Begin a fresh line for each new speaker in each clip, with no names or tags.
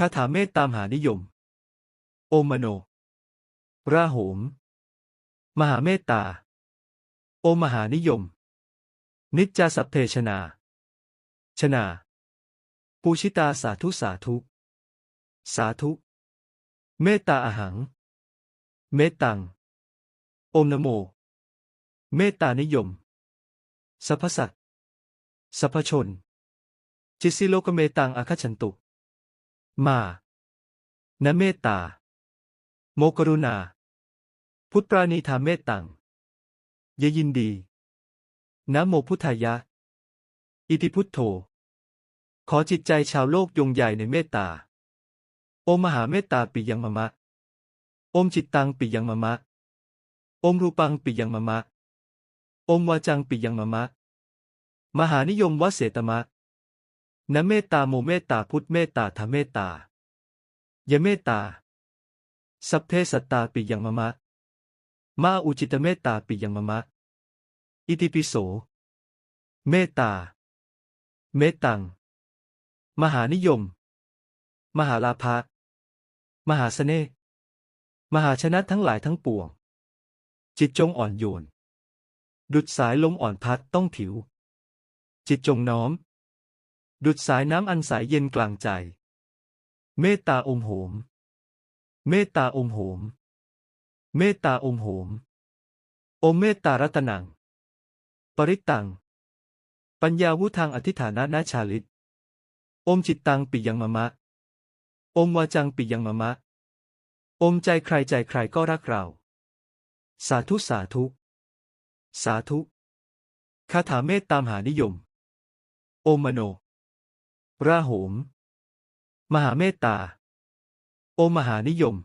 คาถาเมตตามหานิยม โอมโน ราโหม มหาเมตตา โอมหานิยม นิจจาสัพเพชนา ชนา ปูชิตาสาธุสาธุ สาธุ เมตตาอาหัง เมตตัง โอมนโม เมตตานิยม สัพพสัตสัพพชน จิสิโลกเมตังอาคชันตุ มานะเมตตา โมกรุณา พุทธปราณีธาเมตตังเยยินดีนะโมพุทธายะ อิติพุทโธ ขอจิตใจชาวโลกยงใหญ่ในเมตตา โอมมหาเมตตาปิยังมะมะ โอมจิตตังปิยังมะมะ โอมรูปังปิยังมะมะ โอมวาจังปิยังมะมะ มหานิยมวเสตมะ นะเมตตาโมเมตตาพุทธเมตตาธรรมเมตตายะเมตตา สัพเพสัตตาปิยังมะมะ มาอุจิตเมตตาปิยังมะมะ อิติปิโส เมตตา เมตตัง มหานิยม มหาลาภะมหาเสน่ห์มหาชนะทั้งหลายทั้งปวง จิตจงอ่อนโยน ดุดสายลมอ่อนพัดต้องผิว จิตจงน้อม ดุดสายน้ำอันใสเย็นกลางใจ เมตตาอมโหม เมตตาอมโหม เมตตาอมโหม อมเมตตารัตนัง ปริตตัง ปัญญาวุทางอธิฐานะนาชาลิต อมจิตตังปิยังมะมะ อมวาจังปิยังมะมะ อมใจใครใจใครก็รักเรา สาธุสาธุ สาธุ คาถาเมตตามหานิยม โอมมโน ราโหม มหาเมตตา โอมหานิยม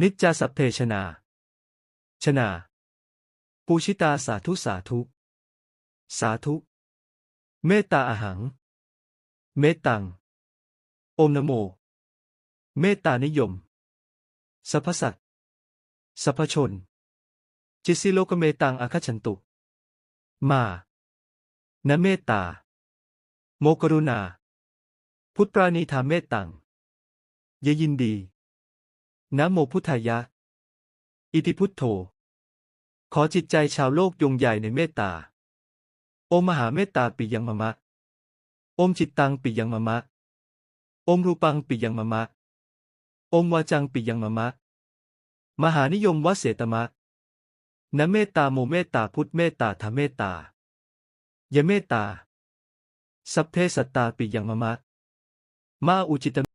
นิจจาสัพเพชนา ชนา ปูชิตาสาธุสาธุ สาธุ เมตตาอหัง เมตตัง โอมนโม เมตตานิยม สัพพสัตสัพพชน จิสิโลกเมตังอาคชันตุ มานะเมตตา โมกรุณา พุทธราณีธาเมตตัง เยยินดี นะโมพุทธายะ อิติพุทโธ ขอจิตใจชาวโลกยงใหญ่ในเมตตา โอมมหาเมตตาปิยังมะมะ โอมจิตตังปิยังมะมะ โอมรูปังปิยังมะมะ โอมวาจังปิยังมะมะ มหานิยมวเสตมะ นะเมตตาโมเมตตาพุทธเมตตาธรรมเมตตายะเมตตา สัพเพสัตตาปิยังมะมะ มาอุจิต